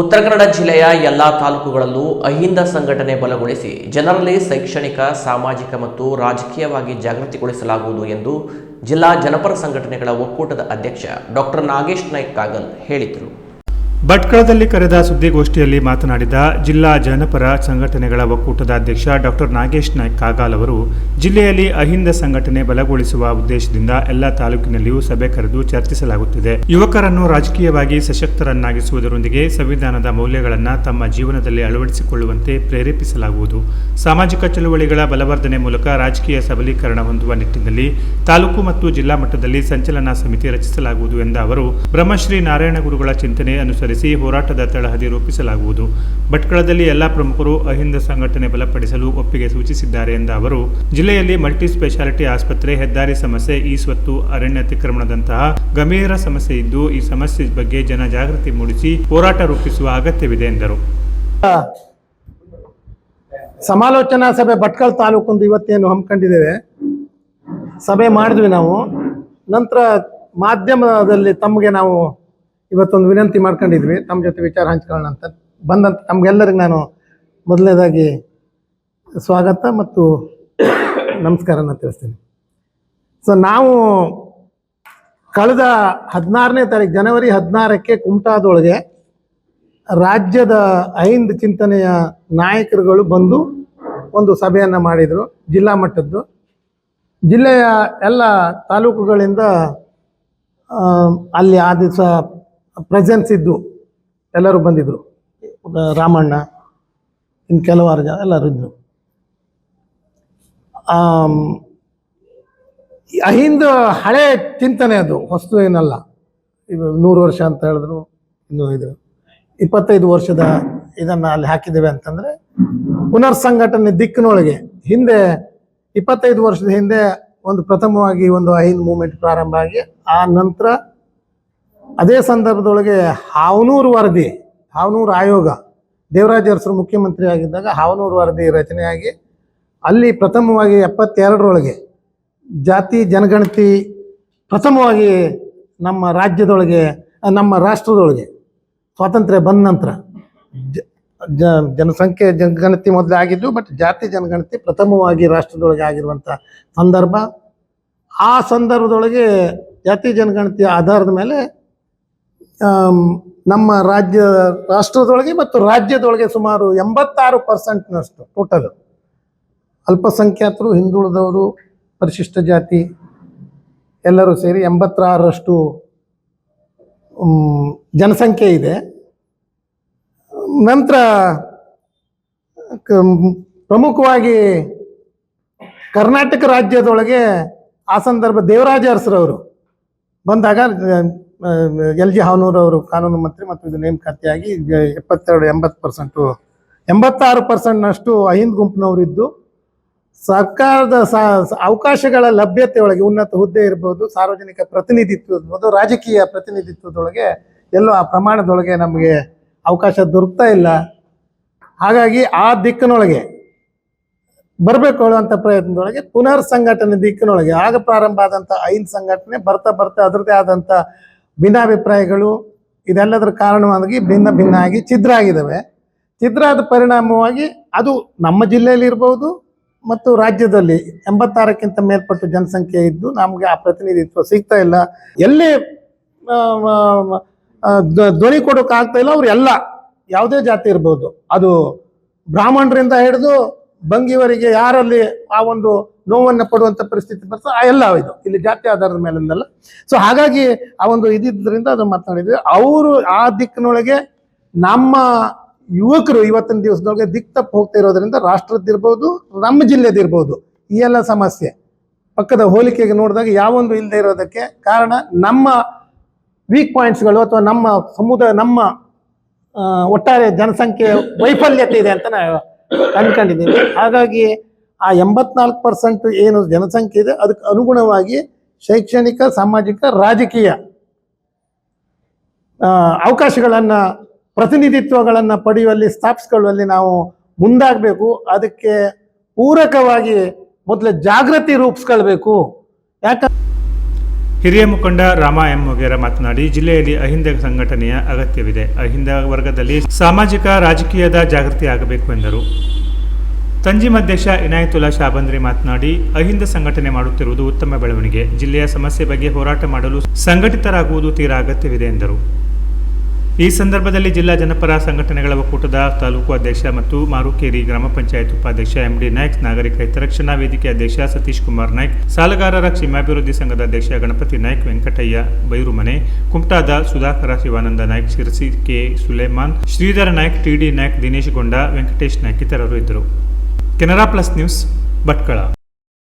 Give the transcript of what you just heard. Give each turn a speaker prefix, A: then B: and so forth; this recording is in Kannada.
A: ಉತ್ತರ ಕನ್ನಡ ಜಿಲ್ಲೆಯ ಎಲ್ಲ ತಾಲೂಕುಗಳಲ್ಲೂ ಅಹಿಂದ ಸಂಘಟನೆ ಬಲಗೊಳಿಸಿ ಜನರಲ್ಲಿ ಶೈಕ್ಷಣಿಕ, ಸಾಮಾಜಿಕ ಮತ್ತು ರಾಜಕೀಯವಾಗಿ ಜಾಗೃತಿಗೊಳಿಸಲಾಗುವುದು ಎಂದು ಜಿಲ್ಲಾ ಜನಪರ ಸಂಘಟನೆಗಳ ಒಕ್ಕೂಟದ ಅಧ್ಯಕ್ಷ ಡಾಕ್ಟರ್ ನಾಗೇಶ್ ನಾಯ್ಕ್ ಕಾಗಲ್ ಹೇಳಿದರು.
B: ಭಟ್ಕಳದಲ್ಲಿ ಕರೆದ ಸುದ್ದಿಗೋಷ್ಠಿಯಲ್ಲಿ ಮಾತನಾಡಿದ ಜಿಲ್ಲಾ ಜನಪರ ಸಂಘಟನೆಗಳ ಒಕ್ಕೂಟದ ಅಧ್ಯಕ್ಷ ಡಾಕ್ಟರ್ ನಾಗೇಶ್ ನಾಯ್ಕ್ ಕಾಗಾಲ್ ಅವರು, ಜಿಲ್ಲೆಯಲ್ಲಿ ಅಹಿಂದ ಸಂಘಟನೆ ಬಲಗೊಳಿಸುವ ಉದ್ದೇಶದಿಂದ ಎಲ್ಲ ತಾಲೂಕಿನಲ್ಲಿಯೂ ಸಭೆ ಕರೆದು ಚರ್ಚಿಸಲಾಗುತ್ತಿದೆ. ಯುವಕರನ್ನು ರಾಜಕೀಯವಾಗಿ ಸಶಕ್ತರನ್ನಾಗಿಸುವುದರೊಂದಿಗೆ ಸಂವಿಧಾನದ ಮೌಲ್ಯಗಳನ್ನು ತಮ್ಮ ಜೀವನದಲ್ಲಿ ಅಳವಡಿಸಿಕೊಳ್ಳುವಂತೆ ಪ್ರೇರೇಪಿಸಲಾಗುವುದು. ಸಾಮಾಜಿಕ ಚಳುವಳಿಗಳ ಬಲವರ್ಧನೆ ಮೂಲಕ ರಾಜಕೀಯ ಸಬಲೀಕರಣ ಹೊಂದುವ ನಿಟ್ಟಿನಲ್ಲಿ ತಾಲೂಕು ಮತ್ತು ಜಿಲ್ಲಾ ಮಟ್ಟದಲ್ಲಿ ಸಂಚಲನ ಸಮಿತಿ ರಚಿಸಲಾಗುವುದು ಎಂದ ಅವರು, ಬ್ರಹ್ಮಶ್ರೀ ನಾರಾಯಣ ಗುರುಗಳ ಚಿಂತನೆ ಅನುಸರಿಸಿ ಹೋರಾಟದ ತಳಹದಿ ರೂಪಿಸಲಾಗುವುದು. ಭಟ್ಕಳದಲ್ಲಿ ಎಲ್ಲ ಪ್ರಮುಖರು ಅಹಿಂದ ಸಂಘಟನೆ ಬಲಪಡಿಸಲು ಒಪ್ಪಿಗೆ ಸೂಚಿಸಿದ್ದಾರೆ ಎಂದ ಅವರು, ಜಿಲ್ಲೆಯಲ್ಲಿ ಮಲ್ಟಿ ಸ್ಪೆಷಾಲಿಟಿ ಆಸ್ಪತ್ರೆ, ಹೆದ್ದಾರಿ ಸಮಸ್ಯೆ, ಈ ಸ್ವತ್ತು ಅರಣ್ಯ ಅತಿಕ್ರಮಣದಂತಹ ಗಂಭೀರ ಸಮಸ್ಯೆ ಇದ್ದು, ಈ ಸಮಸ್ಯೆ ಬಗ್ಗೆ ಜನ ಜಾಗೃತಿ ಮೂಡಿಸಿ ಹೋರಾಟ ರೂಪಿಸುವ ಅಗತ್ಯವಿದೆ ಎಂದರು.
C: ಸಮಾಲೋಚನಾ ಸಭೆ ಭಟ್ಕಳ ತಾಲೂಕೊಂದು ಇವತ್ತೇನು ಹಮ್ಮಿಕೊಂಡಿದ್ದೇವೆ. ಸಭೆ ಮಾಡಿದ್ವಿ ನಾವು. ನಂತರ ಮಾಧ್ಯಮದಲ್ಲಿ ತಮಗೆ ನಾವು ಇವತ್ತೊಂದು ವಿನಂತಿ ಮಾಡ್ಕೊಂಡಿದ್ವಿ. ತಮ್ಮ ಜೊತೆ ವಿಚಾರ ಹಂಚ್ಕೊಳ್ಳೋಣ ಅಂತ. ಬಂದಂತ ತಮ್ಗೆಲ್ಲರಿಗೆ ನಾನು ಮೊದಲನೇದಾಗಿ ಸ್ವಾಗತ ಮತ್ತು ನಮಸ್ಕಾರನ ತಿಳಿಸ್ತೀನಿ. ಸೊ ನಾವು ಕಳೆದ ಹದಿನಾರನೇ ತಾರೀಕು ಜನವರಿ ಹದಿನಾರಕ್ಕೆ ಕುಮಟಾದೊಳಗೆ ರಾಜ್ಯದ ಐಂದ್ ಚಿಂತನೆಯ ನಾಯಕರುಗಳು ಬಂದು ಒಂದು ಸಭೆಯನ್ನು ಮಾಡಿದರು, ಜಿಲ್ಲಾ ಮಟ್ಟದ್ದು. ಜಿಲ್ಲೆಯ ಎಲ್ಲ ತಾಲೂಕುಗಳಿಂದ ಅಲ್ಲಿ ಆ ದಿವಸ ಪ್ರೆಸೆನ್ಸ್ ಇದ್ದು ಎಲ್ಲರೂ ಬಂದಿದ್ದರು ರಾಮಣ್ಣ, ಇನ್ನು ಕೆಲವಾರು ಜನ ಎಲ್ಲರೂ ಇದ್ದರು ಅಹಿಂದ ಹಳೆ ಚಿಂತನೆ ಅದು ಹೊಸದು ಏನಲ್ಲ. ಇದು ನೂರು ವರ್ಷ ಅಂತ ಹೇಳಿದ್ರು, ಇನ್ನೂ ಇದು ಇಪ್ಪತ್ತೈದು ವರ್ಷದ ಇದನ್ನು ಅಲ್ಲಿ ಹಾಕಿದ್ದೇವೆ ಅಂತಂದರೆ ಪುನರ್ ಸಂಘಟನೆ ದಿಕ್ಕಿನೊಳಗೆ, ಹಿಂದೆ ಇಪ್ಪತ್ತೈದು ವರ್ಷದ ಹಿಂದೆ ಒಂದು ಪ್ರಥಮವಾಗಿ ಒಂದು ಅಹಿಂದ್ ಮೂಮೆಂಟ್ ಪ್ರಾರಂಭ ಆಗಿ, ಆ ನಂತರ ಅದೇ ಸಂದರ್ಭದೊಳಗೆ ಹಾವನೂರು ವರದಿ, ಹಾವನೂರು ಆಯೋಗ, ದೇವರಾಜ ಅರಸರು ಮುಖ್ಯಮಂತ್ರಿ ಆಗಿದ್ದಾಗ ಹಾವನೂರು ವರದಿ ರಚನೆಯಾಗಿ ಅಲ್ಲಿ ಪ್ರಥಮವಾಗಿ ಎಪ್ಪತ್ತೆರಡರೊಳಗೆ ಜಾತಿ, ಜನಗಣತಿ ಪ್ರಥಮವಾಗಿ ನಮ್ಮ ರಾಜ್ಯದೊಳಗೆ, ನಮ್ಮ ರಾಷ್ಟ್ರದೊಳಗೆ ಸ್ವಾತಂತ್ರ್ಯ ಬಂದ ನಂತರ ಜ- ಜನಸಂಖ್ಯೆ ಜನಗಣತಿ ಮೊದಲೇ ಆಗಿದ್ದು ಬಟ್ ಜಾತಿ, ಜನಗಣತಿ ಪ್ರಥಮವಾಗಿ ರಾಷ್ಟ್ರದೊಳಗೆ ಆಗಿರುವಂಥ ಸಂದರ್ಭ. ಆ ಸಂದರ್ಭದೊಳಗೆ ಜಾತಿ ಜನಗಣತಿಯ ಆಧಾರದ ಮೇಲೆ ನಮ್ಮ ರಾಜ್ಯ, ರಾಷ್ಟ್ರದೊಳಗೆ ಮತ್ತು ರಾಜ್ಯದೊಳಗೆ ಸುಮಾರು ಎಂಬತ್ತಾರು ಪರ್ಸೆಂಟ್ನಷ್ಟು ಟೋಟಲ್ ಅಲ್ಪಸಂಖ್ಯಾತರು, ಹಿಂದುಳಿದವರು, ಪರಿಶಿಷ್ಟ ಜಾತಿ, ಎಲ್ಲರೂ ಸೇರಿ ಎಂಬತ್ತಾರರಷ್ಟು ಜನಸಂಖ್ಯೆ ಇದೆ. ನಂತರ ಪ್ರಮುಖವಾಗಿ ಕರ್ನಾಟಕ ರಾಜ್ಯದೊಳಗೆ ಆ ಸಂದರ್ಭ ದೇವರಾಜ ಅರಸರವರು ಬಂದಾಗ ಎಲ್ ಜಿ ಹಾವನೂರವರು ಕಾನೂನು ಮಂತ್ರಿ ಮತ್ತು ಇದು ನೇಮಕಾತಿಯಾಗಿ ಎಪ್ಪತ್ತೆರಡು ಎಂಬತ್ತು ಪರ್ಸೆಂಟು, ಎಂಬತ್ತಾರು ಪರ್ಸೆಂಟ್ನಷ್ಟು ಅಹಿಂದ್ ಗುಂಪಿನವರಿದ್ದು, ಸರ್ಕಾರದ ಅವಕಾಶಗಳ ಲಭ್ಯತೆ ಒಳಗೆ ಉನ್ನತ ಹುದ್ದೆ ಇರ್ಬೋದು, ಸಾರ್ವಜನಿಕ ಪ್ರತಿನಿಧಿತ್ವ ಇರ್ಬೋದು, ರಾಜಕೀಯ ಪ್ರತಿನಿಧಿತ್ವದೊಳಗೆ ಎಲ್ಲೋ ಆ ಪ್ರಮಾಣದೊಳಗೆ ನಮಗೆ ಅವಕಾಶ ದೊರಕ್ತಾ ಇಲ್ಲ. ಹಾಗಾಗಿ ಆ ದಿಕ್ಕಿನೊಳಗೆ ಬರಬೇಕು ಹೇಳುವಂಥ ಪ್ರಯತ್ನದೊಳಗೆ ಪುನರ್ ಸಂಘಟನೆ ದಿಕ್ಕಿನೊಳಗೆ, ಆಗ ಪ್ರಾರಂಭ ಆದಂಥ ಐನ್ ಸಂಘಟನೆ ಬರ್ತಾ ಬರ್ತಾ ಅದರದೇ ಆದಂಥ ಭಿನ್ನಾಭಿಪ್ರಾಯಗಳು ಇದೆಲ್ಲದರ ಕಾರಣವಾಗಿ ಭಿನ್ನ ಭಿನ್ನ ಆಗಿ ಛಿದ್ರ ಆಗಿದ್ದಾವೆ ಛಿದ್ರ ಆದ ಪರಿಣಾಮವಾಗಿ ಅದು ನಮ್ಮ ಜಿಲ್ಲೆಯಲ್ಲಿ ಇರಬಹುದು ಮತ್ತು ರಾಜ್ಯದಲ್ಲಿ ಎಂಬತ್ತಾರಕ್ಕಿಂತ ಮೇಲ್ಪಟ್ಟು ಜನಸಂಖ್ಯೆ ಇದ್ದು ನಮಗೆ ಆ ಪ್ರತಿನಿಧಿತ್ವ ಸಿಗ್ತಾ ಇಲ್ಲ. ಎಲ್ಲಿ ಧ್ವನಿ ಕೊಡೋಕ್ಕಾಗ್ತಾ ಇಲ್ಲ, ಅವ್ರು ಎಲ್ಲ ಯಾವುದೇ ಜಾತಿ ಇರ್ಬೋದು. ಅದು ಬ್ರಾಹ್ಮಣರಿಂದ ಹಿಡಿದು ಬಂಗಿವರಿಗೆ ಯಾರಲ್ಲಿ ಆ ಒಂದು ನೋವನ್ನು ಪಡುವಂಥ ಪರಿಸ್ಥಿತಿ ಬರ್ತದೆ ಆ ಎಲ್ಲ ಇದು. ಇಲ್ಲಿ ಜಾತಿ ಆಧಾರದ ಮೇಲಿಂದಲ್ಲ. ಸೊ ಹಾಗಾಗಿ ಆ ಒಂದು ಇದಿದ್ದರಿಂದ ಅದು ಮಾತನಾಡಿದ್ವಿ ಅವರು ಆ ದಿಕ್ಕಿನೊಳಗೆ ನಮ್ಮ ಯುವಕರು ಇವತ್ತಿನ ದಿವಸದೊಳಗೆ ದಿಕ್ ತಪ್ಪು ಹೋಗ್ತಾ ಇರೋದ್ರಿಂದ ರಾಷ್ಟ್ರದ್ದಿರ್ಬೋದು ನಮ್ಮ ಜಿಲ್ಲೆದಿರ್ಬೋದು ಈ ಎಲ್ಲ ಸಮಸ್ಯೆ. ಪಕ್ಕದ ಹೋಲಿಕೆಗೆ ನೋಡಿದಾಗ ಯಾವೊಂದು ಇಲ್ಲದೆ ಇರೋದಕ್ಕೆ ಕಾರಣ ನಮ್ಮ ವೀಕ್ ಪಾಯಿಂಟ್ಸ್ಗಳು ಅಥವಾ ನಮ್ಮ ಸಮುದಾಯ, ನಮ್ಮ ಒಟ್ಟಾರೆ ಜನಸಂಖ್ಯೆ ವೈಫಲ್ಯತೆ ಇದೆ ಅಂತ ನಾನು ಅಂದ್ಕೊಂಡಿದ್ದೀನಿ ಹಾಗಾಗಿ ಆ ಎಂಬತ್ನಾಲ್ಕು ಪರ್ಸೆಂಟ್ ಏನು ಜನಸಂಖ್ಯೆ ಇದೆ, ಅದಕ್ಕೆ ಅನುಗುಣವಾಗಿ ಶೈಕ್ಷಣಿಕ, ಸಾಮಾಜಿಕ, ರಾಜಕೀಯ ಅವಕಾಶಗಳನ್ನು, ಪ್ರತಿನಿಧಿತ್ವಗಳನ್ನು ಪಡೆಯುವಲ್ಲಿ, ಸ್ಥಾಪಿಸ್ಕೊಳ್ಳುವಲ್ಲಿ ನಾವು ಮುಂದಾಗಬೇಕು. ಅದಕ್ಕೆ ಪೂರಕವಾಗಿ ಮೊದಲು ಜಾಗೃತಿ ರೂಪಿಸ್ಕೊಳ್ಬೇಕು. ಯಾಕ
B: ಹಿರಿಯ ಮುಖಂಡ ರಾಮ ಎಂ ಮೊಗೇರ ಮಾತನಾಡಿ, ಜಿಲ್ಲೆಯಲ್ಲಿ ಅಹಿಂದ ಸಂಘಟನೆಯ ಅಗತ್ಯವಿದೆ. ಅಹಿಂದ ವರ್ಗದಲ್ಲಿ ಸಾಮಾಜಿಕ, ರಾಜಕೀಯದ ಜಾಗೃತಿ ಆಗಬೇಕು ಎಂದರು. ತಂಜಿಮ್ ಅಧ್ಯಕ್ಷ ಇನಾಯತುಲ್ಲಾ ಶಾಬಂದ್ರಿ ಮಾತನಾಡಿ, ಅಹಿಂದ ಸಂಘಟನೆ ಮಾಡುತ್ತಿರುವುದು ಉತ್ತಮ ಬೆಳವಣಿಗೆ. ಜಿಲ್ಲೆಯ ಸಮಸ್ಯೆ ಬಗ್ಗೆ ಹೋರಾಟ ಮಾಡಲು ಸಂಘಟಿತರಾಗುವುದು ತೀರಾ ಅಗತ್ಯವಿದೆ, ಎಂದರು. ಈ ಸಂದರ್ಭದಲ್ಲಿ ಜಿಲ್ಲಾ ಜನಪರ ಸಂಘಟನೆಗಳ ಒಕ್ಕೂಟದ ತಾಲೂಕು ಅಧ್ಯಕ್ಷ ಮತ್ತು ಮಾರುಕೇರಿ ಗ್ರಾಮ ಪಂಚಾಯತ್ ಉಪಾಧ್ಯಕ್ಷ ಎಂಡಿ ನಾಯ್ಕ್, ನಾಗರಿಕ ಹಿತರಕ್ಷಣಾ ವೇದಿಕೆ ಅಧ್ಯಕ್ಷ ಸತೀಶ್ ಕುಮಾರ್ ನಾಯ್ಕ್, ಸಾಲಗಾರರ ಕ್ಷೇಮಾಭಿವೃದ್ಧಿ ಸಂಘದ ಅಧ್ಯಕ್ಷ ಗಣಪತಿ ನಾಯ್ಕ್, ವೆಂಕಟಯ್ಯ ಬೈರುಮನೆ, ಕುಮಟಾದ ಸುಧಾಕರ ಶಿವಾನಂದ ನಾಯ್ಕ್, ಶಿರಸಿ ಕೆ ಸುಲೇಮಾನ್, ಶ್ರೀಧರ ನಾಯ್ಕ್ ಟಿಡಿ ನಾಯ್ಕ್, ದಿನೇಶ್ ಗೊಂಡ, ವೆಂಕಟೇಶ್ ನಾಯ್ಕ್ ಇತರರು ಇದ್ದರು. Canara plus news Bhatkal